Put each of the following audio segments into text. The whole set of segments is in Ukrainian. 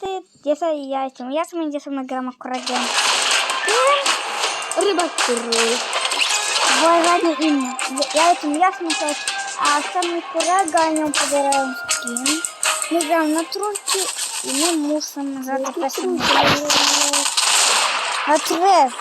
ты где-то яйцем. Я сам где-то на граммах крадем. Рыба курит. Бой, ладно, имя. Я этим ясно сейчас. А самый курага о нем подбираем скин. Мы играем на тройке, и мы мусом назад опасим. А треф.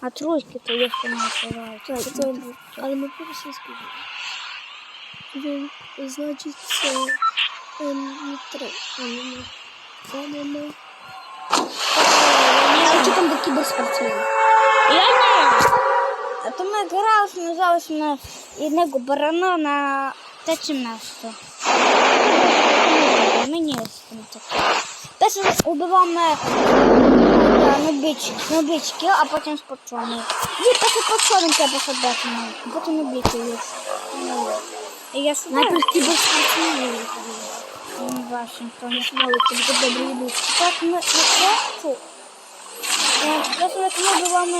А тройки то легко не открывают. мы просто перші скажемо. Значить. My po prostu spróbujemy. Wiem, znaczy co... Um, nie tre... Anime. Anime. Ja czytam do kibersportsmena. Ja nie. A to my grałyśmy, załyśmy jednego barana na trzecie miasto. My nie jesteśmy takie. Też ubywamy na bici, na bićki, a potem spoczony. Nie, to się spoczony trzeba sobie a potem na bici już. I ja sobie... Najpierw kibersportsmena. No właśnie, to nie Mały, to tylko dobry nie był. Tak, my, my tu. Zresztą jak my byłamy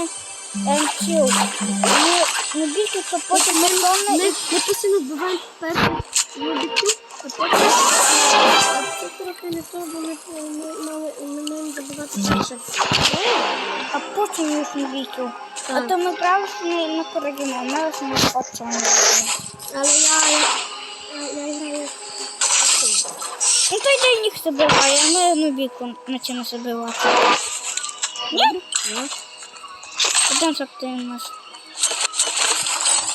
em, ciu. My, my bici to potem My, spoczony my, i my postanowiłem perfekt lubić, a potem a to trochę nie to, bo my, my, my, my miałem zdobywać pierwsze. A potem No to idę niech sobie była, ja my nubiku na ciebie sobie była. Nie? No. Co ty masz.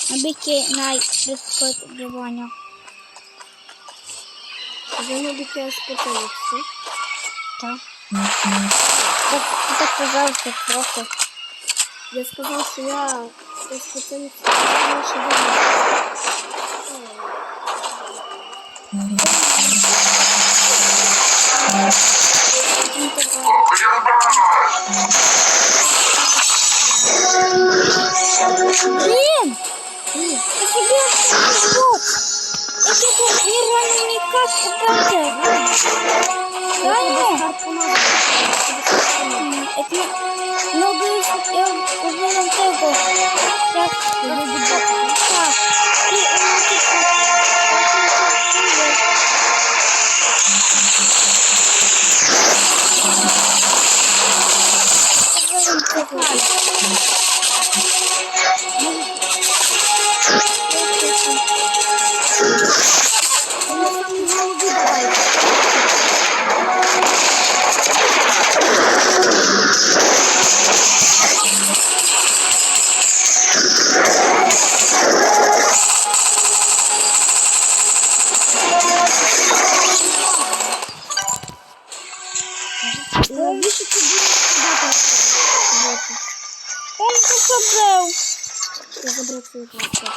Nabiki na wszystko odbywania. Że lubię teraz spoczynek, co? Tak. Tak, tak to zawsze trochę. Я сказал, что я Это был нереально никак показать. Да нет? Это много я увидел tego. Как Так. Ты Навіщо ти будеш сюди? Он пособил. Я забрав свою карту.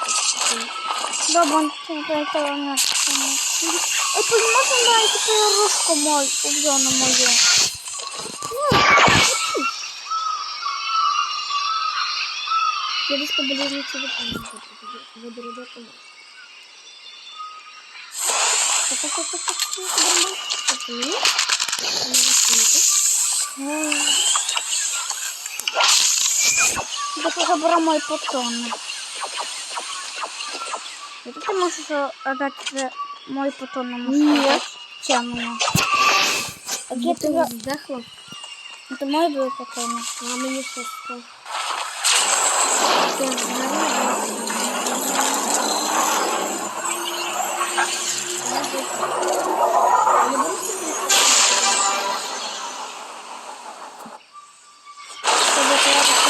Dobra, to to na Ej, podnoszę daj tutaj różko moje, uwione moje. Kiedyś побудовник себе там виберу до того. Так, так, так, так, так, так, ні? To zabrał moje potony. I to ty możesz oddać że moje potony. Muszę Nie. oddać ciemno. A Gdzie gdzie ти to, здохла? no to moje były potony. А мені що стало? Żeby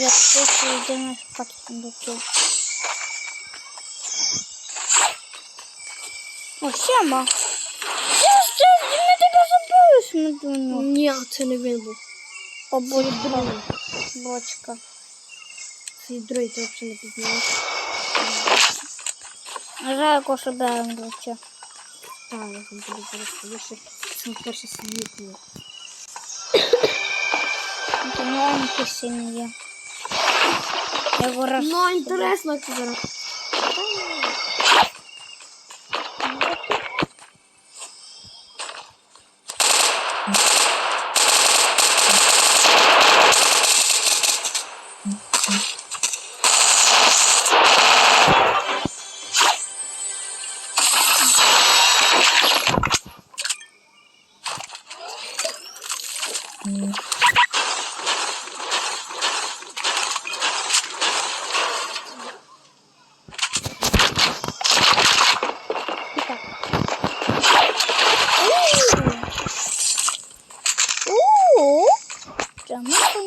jak coś idziemy szukać funduszy. O, siema! Jeszcze my tego zabyłyśmy, Duniu. Ні, це не він був. O, Це bocka. другий. Bocka. Цей другий ти взагалі не пізнаєш. Жалко, що даємо доча. Так, я вам буду зараз повіше. Це перше світло. Це маленький син Ну, интересно, як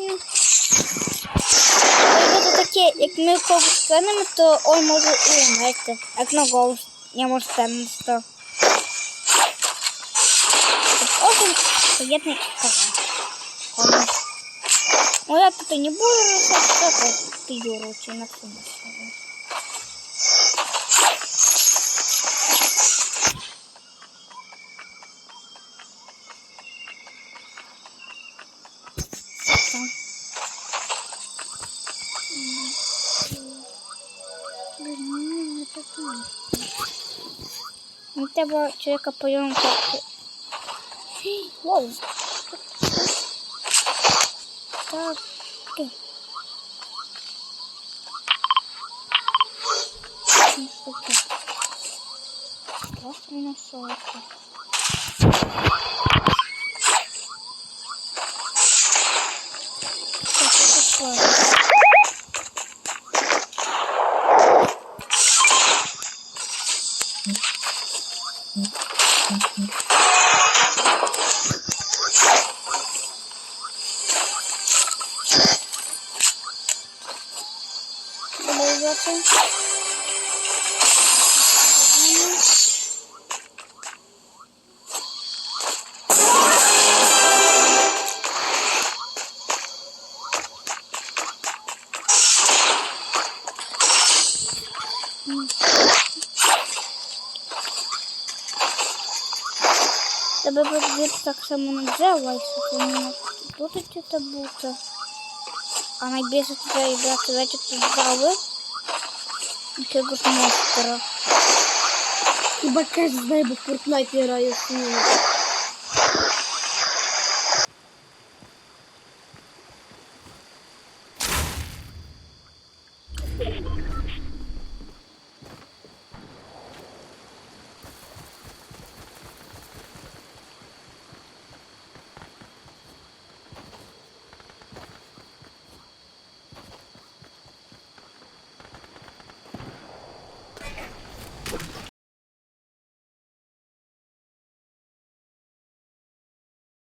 Прямо коня. Це таке, як ми когось кинемо, то он може і умерти. Як на голос не може стемнити. Очень приятный канал. Ну, я тут и не буду рассказывать, ты юрочи на Все Ну, треба человека поем как... Воу. Так. Просто минус 40. Wow. Тебе буде так само не взяла, якщо ти не тут це бути. А найбільше тебе брати вечір піддали. Якогось монстра. Хіба кеш знає, бо в Fortnite грає з ним.